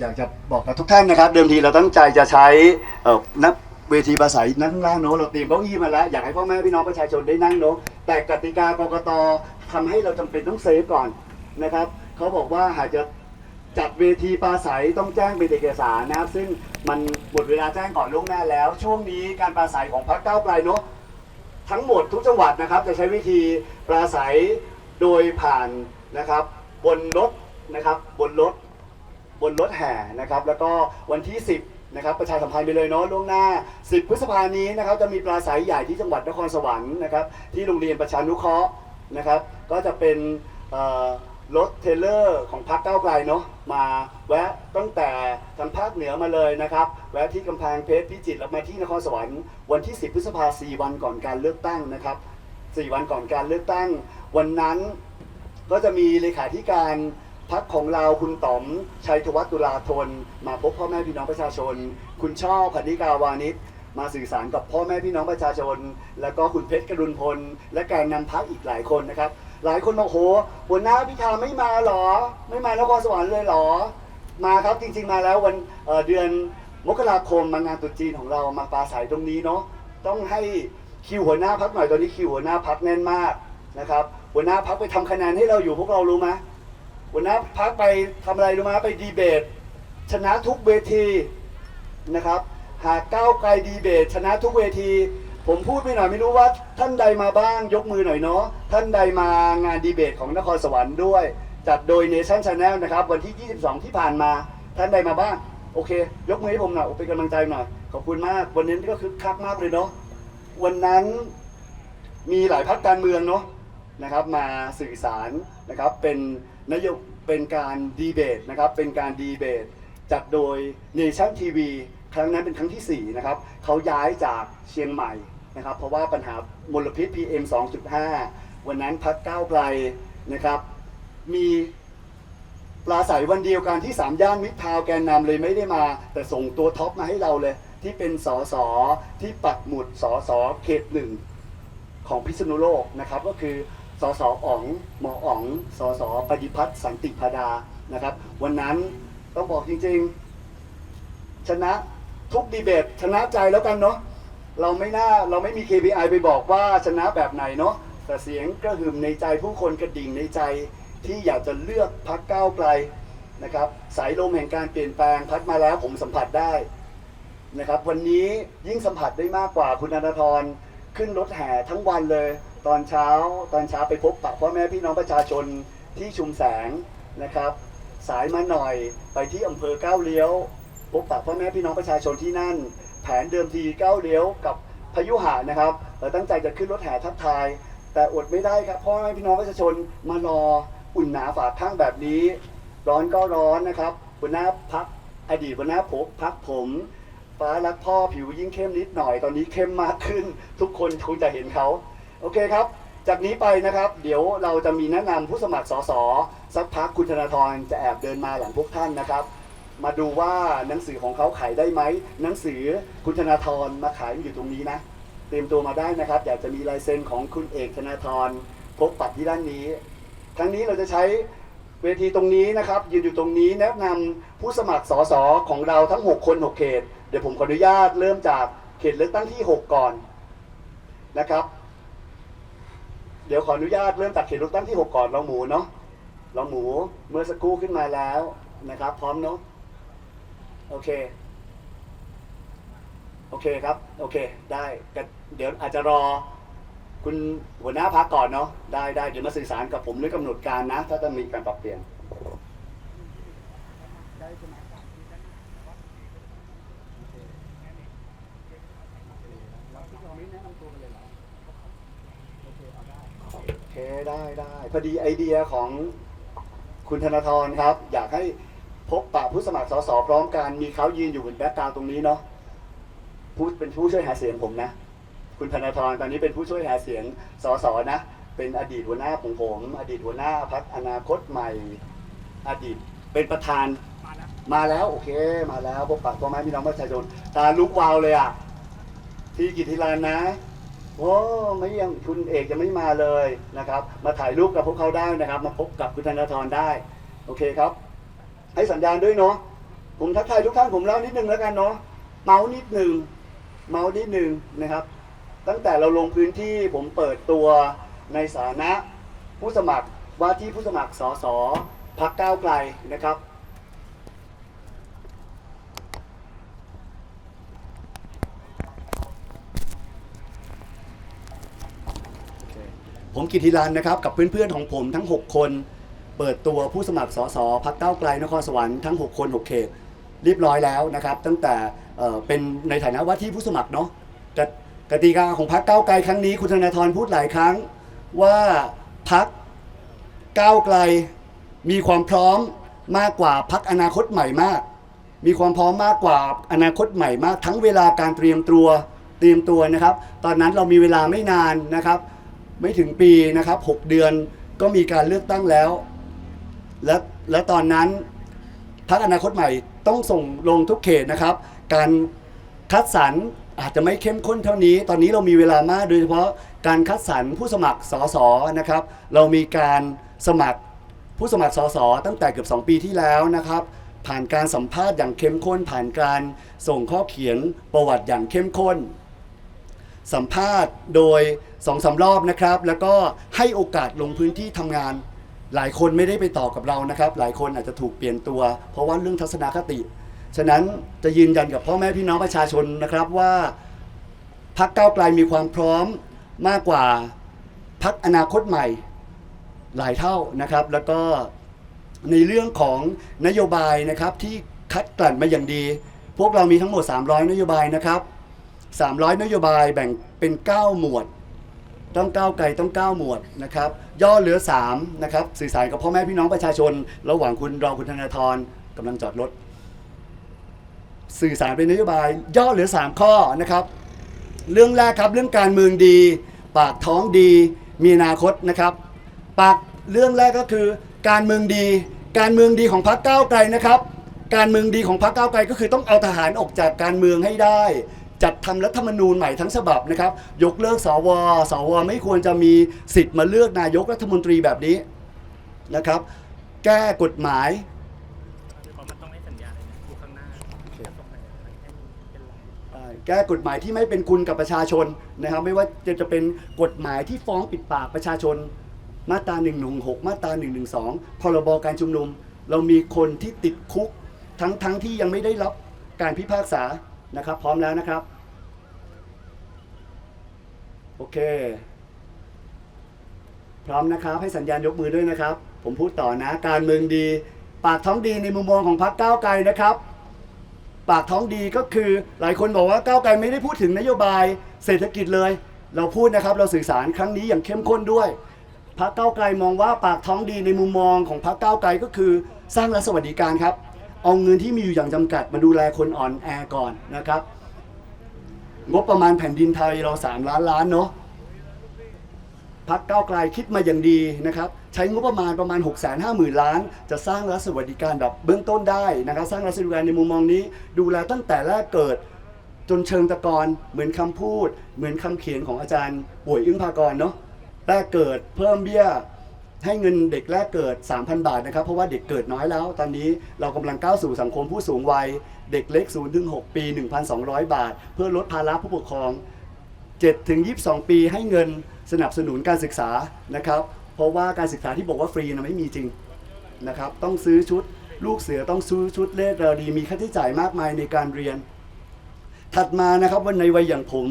อยากจะบอกกับทุกท่านนะครับ เดิมทีเราตั้งใจจะใช้เอ่อนักเวทีภาษานั่งข้างล่างเนอะเราเตรียมเก้าอี้มาแล้ว อยากให้พ่อแม่พี่น้องประชาชนได้นั่งเนอะแต่กติกากกตทำให้เราจำเป็นต้องเซฟก่อนนะครับเขาบอกว่าหากจะจัดเวทีปราศัยต้องแจ้งเป็นเอกสารนะครับ ซึ่งมันหมดเวลาแจ้งก่อนล่วงหน้าแล้ว ช่วงนี้การปราศัยของพรรคก้าวไกลเนอะทั้งหมดทุกจังหวัดนะครับ จะใช้วิธีปราศัยโดยผ่านนะครับ บนรถนะครับ บนรถ บนรถแห่นะครับแล้วก็วันที่ 10นะครับประชาสัมพันธ์ไปเลยเนาะล่วงหน้า 10 พฤษภานี้นะครับจะมีปราศัยใหญ่ที่จังหวัดนครสวรรค์นะครับที่โรงเรียนประชานุเคราะห์นะครับ ก็จะเป็นรถเทเลอร์ของพรรคก้าไกลเนาะมาแวะตั้งแต่ทางภาคเหนือมาเลยนะครับ แวะที่กำแพงเพชรพิจิตรแล้วมาที่นครสวรรค์วันที่ 10 พฤษภาคม4วันก่อนการเลือกตั้งนะครับ4วันก่อนการเลือกตั้ง วันนั้นก็จะมีเลขาธิการ พักของเราคุณต๋อมชัยธวัฒน์ตุลาธน มาพบพ่อแม่พี่น้องประชาชน คุณช่อพันธิกาวานิชมาสื่อสารกับพ่อแม่พี่น้องประชาชน แล้วก็คุณเพชรกรุณพล และแกนนำพักอีกหลายคนนะครับ หลายคนบอกโหหัวหน้าพิธาไม่มาหรอ ไม่มานครสวรรค์เลยหรอ มาครับจริงๆมาแล้ววันเเดือนมกราคมมางานตรุษจีนของเรามาปราศัยตรงนี้เนาะต้องให้คิวหัวหน้าพักหน่อยตอนนี้คิวหัวหน้าพักแน่นมากนะครับหัวหน้าพักไปทำคะแนนให้เราอยู่พวกเรารู้ไหม หัวหน้าพักไปทำอะไรรู้ไหมไปดีเบต ชนะทุกเวทีนะครับ หากก้าวไกลดีเบต ชนะทุกเวที ผมพูดไปหน่อยไม่รู้ว่าท่านใดมาบ้างยกมือหน่อยเนาะท่านใดมางานดีเบตของนครสวรรค์ด้วย จัดโดย Nation Channel นะครับวันที่ 22 ที่ผ่านมาท่านใดมาบ้าง โอเค ยกมือให้ผมหน่อยเป็นกำลังใจหน่อยขอบคุณมากวันนี้ก็คือคักมากเลยเนาะวันนั้นมีหลายพักการเมืองเนาะนะครับมาสื่อสารนะครับเป็น นโยเป็นการดีเบตนะครับเป็นการดีเบตจัดโดย Nation TV ครั้งนั้นเป็นครั้งที่4นะครับเขาย้ายจากเชียงใหม่นะครับ เพราะว่าปัญหามลพิษ PM 2.5 วันนั้นพักก้าวไกลนะครับ มีปลาใสวันเดียวกันที่3ย่านมิตรทาวแกนนำเลยไม่ได้มา แต่ส่งตัวท็อปมาให้เราเลย ที่เป็นสอสอที่ปักหมุดสอสอเขตหนึ่งของพิษณุโลกนะครับ ก็คือ สสอ๋องหมออ๋องสสปฏิพัฒน์สันติพดานะครับ วันนั้นต้องบอกจริงๆ ชนะทุกดีเบตชนะใจแล้วกันเนาะเราไม่น่าเราไม่มี KPI ไปบอกว่าชนะแบบไหนเนาะแต่เสียงกระหึ่มในใจผู้คนกระดิ่งในใจที่อยากจะเลือกพักก้าวไกลนะครับ สายลมแห่งการเปลี่ยนแปลงพัดมาแล้วผมสัมผัสได้นะครับ วันนี้ยิ่งสัมผัสได้มากกว่าคุณอนาธรขึ้นรถแห่ทั้งวันเลย ตอนเช้าตอนเช้าไปพบปะพ่อแม่พี่น้องประชาชนที่ชุมแสงนะครับ สายมาหน่อยไปที่อำเภอก้าวเลี้ยว พบปะพ่อแม่พี่น้องประชาชนที่นั่น แผนเดิมทีก้าวเลี้ยวกับพายุหานะครับเราตั้งใจจะขึ้นรถแห่ทักทาย แต่อดไม่ได้ครับพ่อแม่พี่น้องประชาชนมารออุ่นหนาฝาข้างแบบนี้ ร้อนก็ร้อนนะครับหัวหน้าพักอดีตหัวหน้าผมพักผมฟ้ารักพ่อผิวยิ่งเข้มนิดหน่อยตอนนี้เข้มมากขึ้น ทุกคนคงจะเห็นเขา โอเคครับ จากนี้ไปนะครับ เดี๋ยวเราจะมีแนะนำผู้สมัครสสสักพักคุณธนาธรจะแอบเดินมาหลังพวกท่านนะครับ มาดูว่าหนังสือของเขาขายได้ไหมหนังสือคุณธนาธรมาขายอยู่ตรงนี้นะ เตรียมตัวมาได้นะครับ อยากจะมีลายเซ็นของคุณเอกธนาธรพบปัดที่ด้านนี้ครั้งนี้เราจะใช้เวทีตรงนี้นะครับ ยืนอยู่ตรงนี้แนะนำผู้สมัครสสของเราทั้ง 6 คน 6 เขต เดี๋ยวผมขออนุญาตเริ่มจากเขตเลือกตั้งที่ 6 ก่อนนะครับ ดี๋ยวขออนุญาตเริ่มจากเขตเลือกตั้งที่ 6 ก่อนเราหมูเนาะเราหมูเมื่อสักครู่ขึ้นมาแล้วนะครับ พร้อมเนาะโอเค โอเคครับ โอเค ได้เดี๋ยวอาจจะรอคุณหัวหน้าพักก่อนเนาะได้ได้เดี๋ยวมาสื่อสารกับผมเรื่องกำหนดการนะ ถ้าจะมีการปรับเปลี่ยนโอเค ได้ได้พอดีไอเดียของคุณธนาธรครับ อยากให้พบปะผู้สมัครสสพร้อมกันมีเขายืนอยู่บนแบ็กกราวตรงนี้เนาะผู้เป็นผู้ช่วยหาเสียงผมนะ คุณธนาธรตอนนี้เป็นผู้ช่วยหาเสียงสสนะ เป็นอดีตหัวหน้าของผม อดีตหัวหน้าพักอนาคตใหม่ อดีตเป็นประธานมาแล้วโอเค มาแล้วพบปะพ่อแม่พี่น้องประชาชนตาลุกวาวเลยอะที่กิติลานนะ โอ้ไม่ยังคุณเอกยังไม่มาเลยนะครับ มาถ่ายรูปกับพวกเขาได้นะครับ มาพบกับคุณธนาธรได้ โอเคครับ ให้สัญญาณด้วยเนาะผมทักทายทุกท่านผมเล่านิดนึงแล้วกันเนาะเมาส์นิดนึงเมาส์นิดนึงนะครับ ตั้งแต่เราลงพื้นที่ผมเปิดตัวในสถานะผู้สมัครว่าที่ผู้สมัครสสพักก้าวไกลนะครับ ผมกิติรันนะครับกับเพื่อนๆของผมทั้ง 6 คน เปิดตัวผู้สมัครสสพักเก้าวไกลนครสวรรค์ทั้ง 6 คน 6 เขตเรียบร้อยแล้วนะครับ ตั้งแต่เอ่อเป็นในฐานะว่าที่ผู้สมัครเนาะกติกติกาของพักเก้าวไกลครั้งนี้คุณธนาธรพูดหลายครั้งว่าพักก้าวไกลมีความพร้อมมากกว่าพักอนาคตใหม่มาก มีความพร้อมมากกว่าอนาคตใหม่มาก ทั้งเวลาการเตรียมตัวเตรียมตัวนะครับ ตอนนั้นเรามีเวลาไม่นานนะครับ ไม่ถึงปีนะครับ 6 เดือนก็มีการเลือกตั้งแล้ว และและตอนนั้นพรรคอนาคตใหม่ต้องส่งลงทุกเขตนะครับ การคัดสรรอาจจะไม่เข้มข้นเท่านี้ ตอนนี้เรามีเวลามาก โดยเฉพาะการคัดสรรผู้สมัครสสนะครับ เรามีการสมัครผู้สมัครสสตั้งแต่เกือบ 2 ปีที่แล้วนะครับ ผ่านการสัมภาษณ์อย่างเข้มข้น ผ่านการส่งข้อเขียนประวัติอย่างเข้มข้น สัมภาษณ์โดยสองสารอบนะครับ แล้วก็ให้โอกาสลงพื้นที่ทำงาน หลายคนไม่ได้ไปต่อกับเรานะครับ หลายคนอาจจะถูกเปลี่ยนตัว เพราะว่าเรื่องทัศนคติ ฉะนั้นจะยืนยันกับพ่อแม่พี่น้องประชาชนนะครับว่าพักเก้าวไกลมีความพร้อมมากกว่าพักอนาคตใหม่หลายเท่านะครับ แล้วก็ในเรื่องของนโยบายนะครับที่คัดกลั่นมาอย่างดี พวกเรามีทั้งหมด 300 นโยบายนะครับ 300 นโยบายแบ่งเป็น 9 หมวด ต้องก้าวไกลต้อง 9 หมวดนะครับย่อเหลือ3นะครับสื่อสารกับพ่อแม่พี่น้องประชาชน ระหว่างคุณรองคุณธนาธรกำลังจอดรถสื่อสารเป็นนโยบาย ย่อเหลือ 3 ข้อนะครับ เรื่องแรกครับเรื่องการเมืองดี ปากท้องดีมีอนาคตนะครับปากเรื่องแรกก็คือการเมืองดี การเมืองดีของพรรคก้าวไกลนะครับ การเมืองดีของพรรคก้าวไกลก็คือต้องเอาทหารออกจากการเมืองให้ได้ จัดทำรัฐธรรมนูญใหม่ทั้งฉบับนะครับ ยกเลิกสว สว ไม่ควรจะมีสิทธิ์มาเลือกนายกรัฐมนตรีแบบนี้นะครับ แก้กฎหมายเพราะมันต้องให้สัญญาณเลยนะอยู่ข้างหน้าจะส่งไปให้เป็นไรแก้กฎหมายที่ไม่เป็นคุณกับประชาชนนะครับ ไม่ว่าจะจะเป็นกฎหมายที่ฟ้องปิดปากประชาชน มาตรา1นึมาตรา1นึพรบการชุมนุม เรามีคนที่ติดคุกทั้งทั้งที่ยังไม่ได้รับการพิพากษานะครับ พร้อมแล้วนะครับ โอเค พร้อมนะครับ ให้สัญญาณยกมือด้วยนะครับ ผมพูดต่อนะ การเมืองดี ปากท้องดีในมุมมองของพรรคก้าวไกลนะครับ ปากท้องดีก็คือหลายคนบอกว่าก้าวไกลไม่ได้พูดถึงนโยบาย เศรษฐกิจเลย เราพูดนะครับ เราสื่อสารครั้งนี้อย่างเข้มข้นด้วยพรรคก้าวไกลมองว่าปากท้องดีในมุมมองของพรรคก้าวไกลก็คือ สร้างรัฐสวัสดิการครับ เอาเงินที่มีอยู่อย่างจำกัดมาดูแลคนอ่อนแอก่อนนะครับ งบประมาณแผ่นดินไทยเรา 3 ล้านล้านเนาะพักเก้าไกลคิดมาอย่างดีนะครับ ใช้งบประมาณประมาณ 6 5 0 0 0 0 ล้าน จะสร้างรัฐสวัสดิการแบบเบื้องต้นได้นะครับ สร้างรัฐสวัสดิการในมุมมองนี้ ดูแลตั้งแต่แรกเกิดจนเชิงตะกอนเหมือนคำพูด เหมือนคำเขียนของอาจารย์ป่วยอึ้งภากรเนาะแรกเกิดเพิ่มเบี้ยให้เงินเด็กแรกเกิด 3,000 บาทนะครับ เพราะว่าเด็กเกิดน้อยแล้ว ตอนนี้เรากำลังก้าวสู่สังคมผู้สูงวัย เด็กเล็ก0ถึง6ปี 1,200 บาท เพื่อลดภาระผู้ปกครอง7ถึง22 ปีให้เงินสนับสนุนการศึกษานะครับ เพราะว่าการศึกษาที่บอกว่าฟรีนะไม่มีจริงนะครับ ต้องซื้อชุดลูกเสือต้องซื้อชุดเลขเราดี มีค่าใช้จ่ายมากมายในการเรียน ถัดมานะครับวันในวัยอย่างผม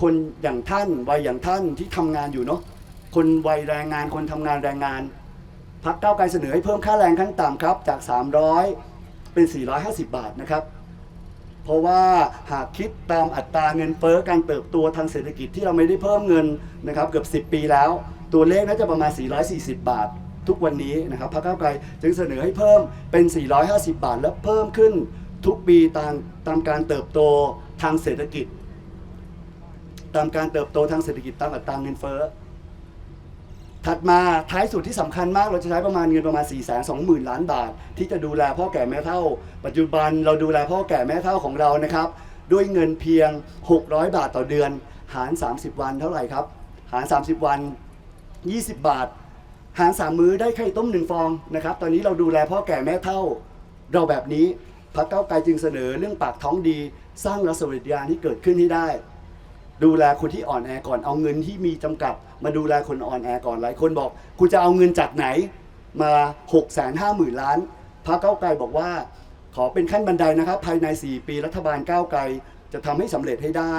คนอย่างท่านวัยอย่างท่านที่ทำงานอยู่เนาะคนวัยแรงงานคนทำงานแรงงานพักเก้าไกลเสนอให้เพิ่มค่าแรงขั้นต่ำครับจาก 300 เป็น 450 บาทนะครับ เพราะว่าหากคิดตามอัตราเงินเฟ้อการเติบโตทางเศรษฐกิจที่เราไม่ได้เพิ่มเงินนะครับเกือบ 10 ปีแล้ว ตัวเลขน่าจะประมาณ 440 บาททุกวันนี้นะครับพรรคก้าวไกลจึงเสนอให้เพิ่มเป็น 450 บาท และเพิ่มขึ้นทุกปีตามตามการเติบโตทางเศรษฐกิจ ตามการเติบโตทางเศรษฐกิจตามอัตราเงินเฟ้อ ถัดมาท้ายสุดที่สำคัญมากเราจะใช้ประมาณเงินประมาณ4 2 0 0 0 0ล้านบาท ที่จะดูแลพ่อแก่แม่เฒ่า ปัจจุบันเราดูแลพ่อแก่แม่เฒ่าของเรานะครับ ด้วยเงินเพียง 600 บาทต่อเดือน หาร 30 วันเท่าไหร่ครับ หาร 30 วัน 20 บาท หาร3มื้อได้ไข่ต้ม1ฟองนะครับตอนนี้เราดูแลพ่อแก่แม่เฒ่า เราแบบนี้พรรคก้าไกลจึงเสนอเรื่องปากท้องดี สร้างรัฐสวัสดิการที่เกิดขึ้นให้ได้ ดูแลคนที่อ่อนแอก่อนเอาเงินที่มีจำกัด มาดูแลคนอ่อนแอก่อนหลายคนบอกคุณจะเอาเงินจากไหนมา6กแสนห้าหมื่นล้านพรรคก้าวไกลบอกว่า ขอเป็นขั้นบันไดนะครับ ภายใน 4 ปีรัฐบาลก้าวไกล จะทำให้สำเร็จให้ได้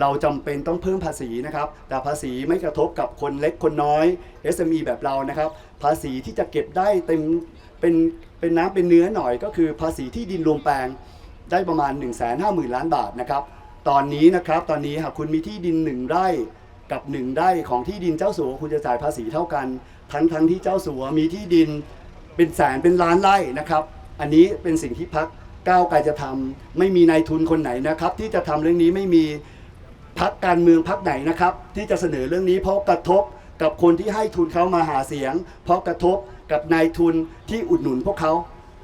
เราจำเป็นต้องเพิ่มภาษีนะครับ แต่ภาษีไม่กระทบกับคนเล็กคนน้อย SME แบบเรานะครับ ภาษีที่จะเก็บได้เต็มเป็นเป็นน้ำเป็นเนื้อหน่อยก็คือภาษีที่ดินรวมแปลงได้ประมาณ 1 5 0 0 0 0 ล้านบาทนะครับ ตอนนี้นะครับตอนนี้หากคุณมีที่ดิน1ไร่กับ1ไร่ของที่ดินเจ้าสัวคุณจะจ่ายภาษีเท่ากัน ทั้งทั้งที่เจ้าสัวมีที่ดินเป็นแสนเป็นล้านไร่นะครับ อันนี้เป็นสิ่งที่พักก้าวไกลจะทำไม่มีนายทุนคนไหนนะครับ ที่จะทำเรื่องนี้ไม่มีพักการเมืองพักไหนนะครับ ที่จะเสนอเรื่องนี้เพราะกระทบกับคนที่ให้ทุนเขามาหาเสียง เพราะกระทบกับนายทุนที่อุดหนุนพวกเขา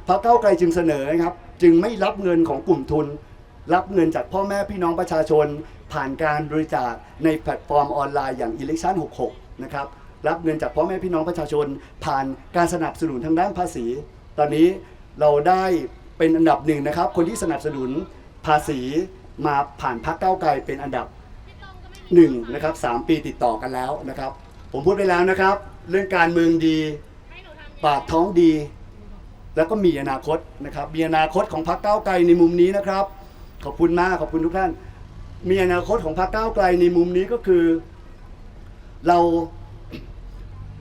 พรรคเก้าวไกลจึงเสนอนะครับ จึงไม่รับเงินของกลุ่มทุน รับเงินจากพ่อแม่พี่น้องประชาชน ผ่านการบริจาคในแพลตฟอร์มออนไลน์อย่าง election 66 นะครับรับเงินจากพ่อแม่พี่น้องประชาชน ผ่านการสนับสนุนทางด้านภาษี ตอนนี้เราได้เป็นอันดับหนึ่งนะครับ คนที่สนับสนุนภาษีมาผ่านพรรคเก้าไกลเป็นอันดับหนึ่งนะครับสามปีติดต่อกันแล้วนะครับ ผมพูดไปแล้วนะครับ เรื่องการเมืองดีปากท้องดี แล้วก็มีอนาคตนะครับมีอนาคตของพรรคก้าไกลในมุมนี้นะครับ ขอบคุณมากขอบคุณทุกท่าน มีอนาคตของพรรคก้าวไกลในมุมนี้ก็คือ เรา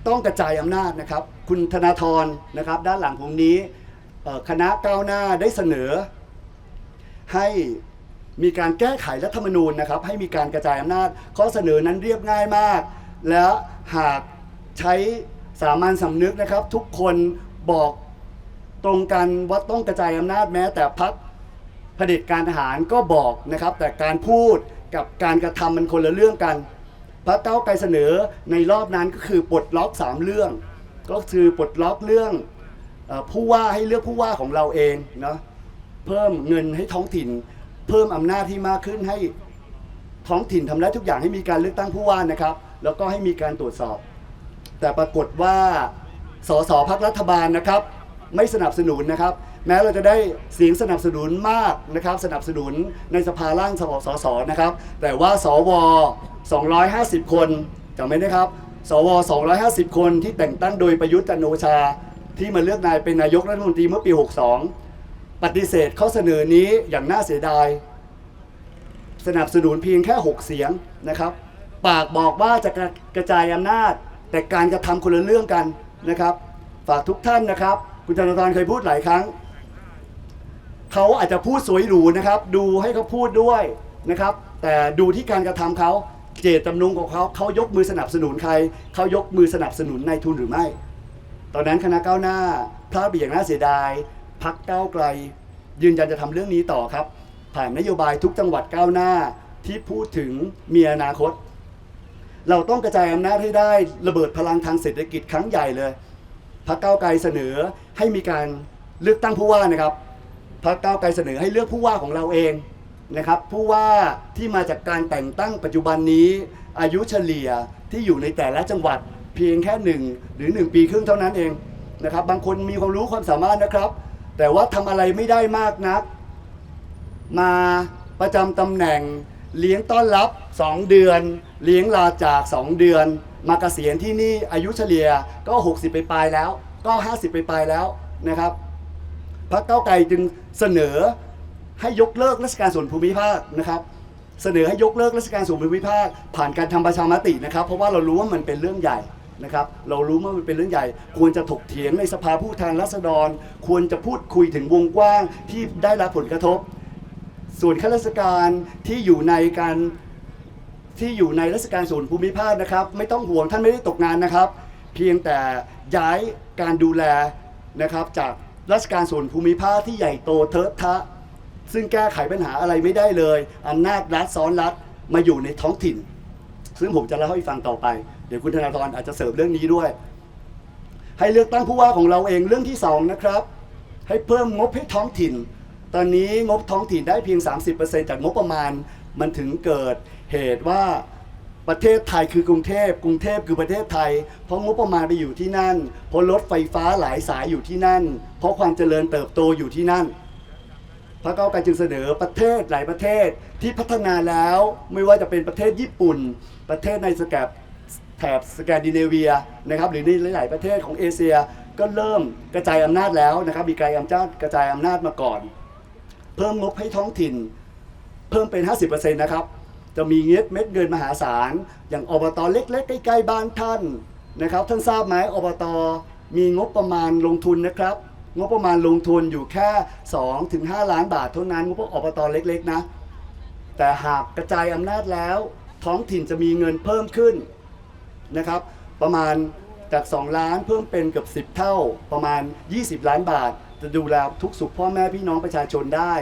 ต้องกระจายอำนาจนะครับ คุณธนาธรนะครับ ด้านหลังผมนี้คณะก้าวหน้าได้เสนอ ให้มีการแก้ไขรัฐธรรมนูญนะครับ ให้มีการกระจายอำนาจ ข้อเสนอนั้นเรียบง่ายมาก และหากใช้สามัญสำนึกนะครับ ทุกคนบอกตรงกันว่าต้องกระจายอำนาจแม้ แต่พัก เผด็จการทหารก็บอกนะครับ แต่การพูดกับการกระทำมันคนละเรื่องกัน พรรคเก้าไกลเสนอในรอบนั้นก็คือปลดล็อกสามเรื่อง ก็คือปลดล็อกเรื่องผู้ว่าให้เลือกผู้ว่าของเราเองเนาะเพิ่มเงินให้ท้องถิ่น เพิ่มอำนาจที่มากขึ้นให้ท้องถิ่นทำได้ทุกอย่างให้มีการเลือกตั้งผู้ว่านะครับ แล้วก็ให้มีการตรวจสอบ แต่ปรากฏว่าสสพักรัฐบาลนะครับ ไม่สนับสนุนนะครับ แม้เราจะได้เสียงสนับสนุนมากนะครับสนับสนุนในสภาล่างสภาสสนะครับ แต่ว่าสว 250 คนจำไหมนะครับ สว 250 คนที่แต่งตั้งโดยประยุทธ์จันโอชา ที่มาเลือกนายเป็นนายกรัฐมนตรีเมื่อปี 62 ปฏิเสธข้อเสนอนี้อย่างน่าเสียดาย สนับสนุนเพียงแค่ 6 เสียงนะครับ ปากบอกว่าจะกระกระจายอำนาจ แต่การกระทำคนละเรื่องกันนะครับ ฝากทุกท่านนะครับ คุณธนาธรเคยพูดหลายครั้ง เขาอาจจะพูดสวยหรูนะครับ ดูให้เขาพูดด้วยนะครับ แต่ดูที่การกระทำเขาเจตจำนงของเขาเขายกมือสนับสนุนใครเขายกมือสนับสนุนนายทุนหรือไม่ ตอนนั้นคณะก้าวหน้าพลาดไปอย่างน่าเสียดายพักก้าวไกล ยืนยันจะทำเรื่องนี้ต่อครับ ผ่านนโยบายทุกจังหวัดก้าวหน้าที่พูดถึงมีอนาคต เราต้องกระจายอำนาจให้ได้ระเบิดพลังทางเศรษฐกิจครั้งใหญ่เลยพรรคก้าวไกลเสนอให้มีการเลือกตั้งผู้ว่านะครับ รรคก้าวไกลเสนอให้เลือกผู้ว่าของเราเองนะครับผู้ว่าที่มาจากการแต่งตั้งปัจจุบันนี้ อายุเฉลี่ยที่อยู่ในแต่ละจังหวัดเพียงแค่หนึ่งหรือหนึ่งปีครึ่งเท่านั้นเองนะครับบางคนมีความรู้ความสามารถนะครับ แต่ว่าทำอะไรไม่ได้มากนัก มาประจำตำแหน่งเลี้ยงต้อนรับ 2 เดือน เลี้ยงลาจาก 2 เดือน มาเกษียณที่นี่อายุเฉลี่ยก็ 60 ไปปลายแล้ว ก็ 50 ไปปลายแล้วนะครับพรรคเก้าวไกลจึง เสนอให้ยกเลิกราชการส่วนภูมิภาคนะครับ เสนอให้ยกเลิกราชการส่วนภูมิภาค ผ่านการทำประชามตินะครับ เพราะว่าเรารู้ว่ามันเป็นเรื่องใหญ่นะครับ เรารู้ว่ามันเป็นเรื่องใหญ่ ควรจะถกเถียงในสภาผู้แทนราษฎร ควรจะพูดคุยถึงวงกว้างที่ได้รับผลกระทบ ส่วนข้าราชการที่อยู่ในการที่อยู่ในราชการส่วนภูมิภาคนะครับ ไม่ต้องห่วงท่านไม่ได้ตกงานนะครับ เพียงแต่ย้ายการดูแลนะครับจาก ราชการส่วนภูมิภาคที่ใหญ่โตเทอะทะ ซึ่งแก้ไขปัญหาอะไรไม่ได้เลยอำนาจรัฐซ้อนรัฐมาอยู่ในท้องถิ่น ซึ่งผมจะเล่าให้ฟังต่อไป เดี๋ยวคุณธนาธรอาจจะเสริมเรื่องนี้ด้วย ให้เลือกตั้งผู้ว่าของเราเองเรื่องที่สองนะครับ ให้เพิ่มงบให้ท้องถิ่น ตอนนี้งบท้องถิ่นได้เพียง 30%จากงบประมาณ มันถึงเกิดเหตุว่า ประเทศไทยคือกรุงเทพกรุงเทพคือประเทศไทย เพราะงบประมาณไปอยู่ที่นั่น เพราะรถไฟฟ้าหลายสายอยู่ที่นั่น เพราะความเจริญเติบโตอยู่ที่นั่น พรรคก้าวไกลจึงเสนอประเทศหลายประเทศที่พัฒนาแล้วไม่ว่าจะเป็นประเทศญี่ปุ่น ประเทศในสแกบแถบสแกนดิเนเวียนะครับหรือในหลาย ๆ ประเทศของเอเชียก็เริ่มกระจายอำนาจแล้วนะครับมีการอำนาจกระจายอำนาจมาก่อน เพิ่มงบให้ท้องถิ่น เพิ่มเป็น 50%นะครับ จะมีเงินเม็ดเงินมหาศาล อย่างอบตเล็กๆใกล้ๆบ้านท่านนะครับ ท่านทราบไหมอบตมีงบประมาณลงทุนนะครับ งบประมาณลงทุนอยู่แค่2ถึง5ล้านบาทเท่านั้นงบอบตเล็กๆนะ แต่หากกระจายอำนาจแล้ว ท้องถิ่นจะมีเงินเพิ่มขึ้นนะครับ ประมาณจาก 2 ล้านเพิ่มเป็นเกือบ10 เท่าประมาณ 20 ล้านบาท จะดูแลทุกสุขพ่อแม่พี่น้องประชาชนได้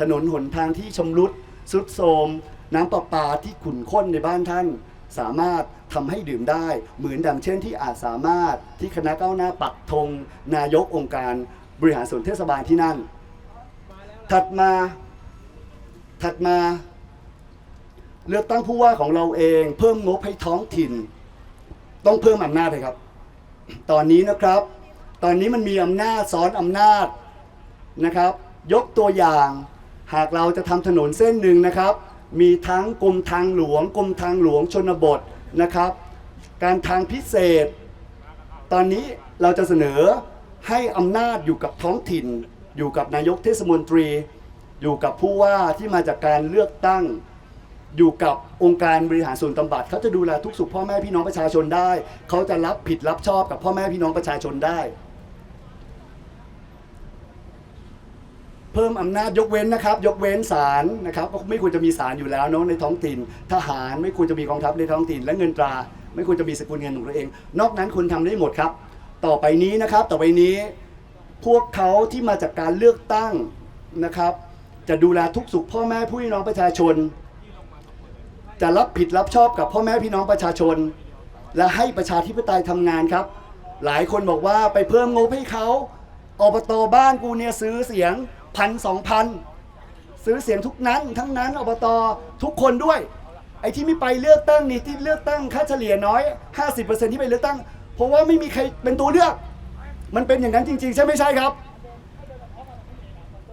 ถนนหนทางที่ชำรุดสุดโทรม น้ำประปาที่ขุ่นข้นในบ้านท่าน สามารถทำให้ดื่มได้ เหมือนดังเช่นที่อาจสามารถที่คณะก้าวหน้าปักธงนายกองค์การบริหารส่วนเทศบาลที่นั่น ถัดมาถัดมาเลือกตั้งผู้ว่าของเราเองเพิ่มงบให้ท้องถิ่น ต้องเพิ่มอำนาจเลยครับ ตอนนี้นะครับ ตอนนี้มันมีอำนาจซ้อนอำนาจนะครับ ยกตัวอย่าง หากเราจะทำถนนเส้นหนึ่งนะครับ มีทั้งกรมทางหลวงกรมทางหลวงชนบทนะครับ การทางพิเศษ ตอนนี้เราจะเสนอให้อำนาจอยู่กับท้องถิ่น อยู่กับนายกเทศมนตรี อยู่กับผู้ว่าที่มาจากการเลือกตั้ง อยู่กับองค์การบริหารส่วนตำบลเขาจะดูแลทุกสุขพ่อแม่พี่น้องประชาชนได้ เขาจะรับผิดรับชอบกับพ่อแม่พี่น้องประชาชนได้ เพิ่มอำนาจยกเว้นนะครับ ยกเว้นศาลนะครับก็ไม่ควรจะมีศาลอยู่แล้วเนาะในท้องถิ่น ทหารไม่ควรจะมีกองทัพในท้องถิ่น และเงินตรา ไม่ควรจะมีสกุลเงินของตัวเอง นอกนั้นคุณทำได้หมดครับ ต่อไปนี้นะครับต่อไปนี้พวกเขาที่มาจากการเลือกตั้งนะครับ จะดูแลทุกสุขพ่อแม่ผู้พี่น้องประชาชน จะรับผิดรับชอบกับพ่อแม่พี่น้องประชาชน และให้ประชาธิปไตยทำงานครับ หลายคนบอกว่าไปเพิ่มงบให้เขาอบตบ้านกูเนี่ยซื้อเสียง พันสองพันซื้อเสียงทุกนั้น ทั้งนั้นอบตทุกคนด้วย ไอ้ที่ไม่ไปเลือกตั้งนี่ที่เลือกตั้งค่าเฉลี่ยน้อย 50%ที่ไปเลือกตั้ง เพราะว่าไม่มีใครเป็นตัวเลือก มันเป็นอย่างนั้นจริง ๆ ใช่ไม่ใช่ครับ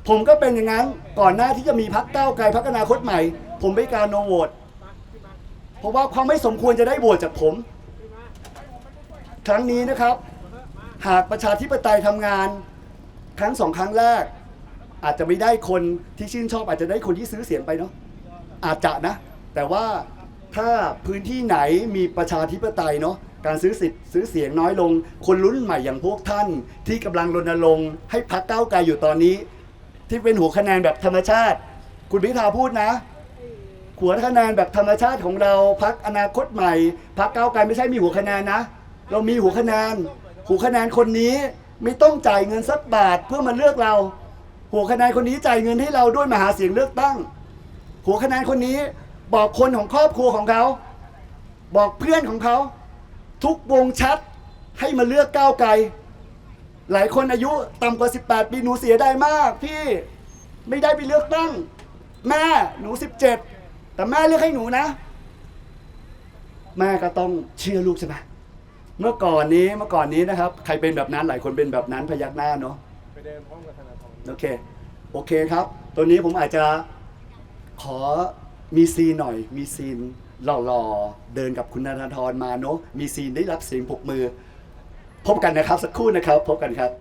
ผมก็เป็นอย่างนั้นก่อนหน้าที่จะมีพักเก้าไกลพักอนาคตใหม่ ผมไปการโนโหวตเพราะว่าความไม่สมควรจะได้โหวตจากผม ครั้งนี้นะครับ หากประชาธิปไตยทำงาน ครั้งสองครั้งแรก อาจจะไม่ได้คนที่ชื่นชอบ อาจจะได้คนที่ซื้อเสียงไปเนาะอาจจะนะ แต่ว่าถ้าพื้นที่ไหนมีประชาธิปไตยเนาะการซื้อสิทธิ์ซื้อเสียงน้อยลง คนรุ่นใหม่อย่างพวกท่าน ที่กำลังรณรงค์ให้พักเก้าไกลอยู่ตอนนี้ ที่เป็นหัวคะแนนแบบธรรมชาติ คุณพิธาพูดนะหัวคะแนนแบบธรรมชาติของเราพักอนาคตใหม่พักเก้าไกลไม่ใช่มีหัวคะแนนนะ เรามีหัวคะแนนหัวคะแนนคนนี้ไม่ต้องจ่ายเงินสักบาทเพื่อมาเลือกเรา หัวคะแนนคนนี้จ่ายเงินให้เราด้วยมาหาเสียงเลือกตั้ง หัวคะแนนคนนี้บอกคนของครอบครัวของเขา บอกเพื่อนของเขา ทุกวงชัดให้มาเลือกก้าวไกล หลายคนอายุต่ำกว่า 18 ปีหนูเสียได้มากพี่ไม่ได้ไปเลือกตั้ง แม่หนู 17 แต่แม่เลือกให้หนูนะ แม่ก็ต้องเชื่อลูกใช่ไหมเมื่อก่อนนี้เมื่อก่อนนี้นะครับ ใครเป็นแบบนั้นหลายคนเป็นแบบนั้นพยักหน้าเนาะไปเดินพร้อมกับธนา โอเค โอเคครับ ตัวนี้ผมอาจจะขอมีซีนหน่อย มีซีนหล่อๆ เดินกับคุณธนาธรมาเนาะ มีซีนได้รับเสียงปรบมือ พบกันนะครับสักครู่นะครับ พบกันครับ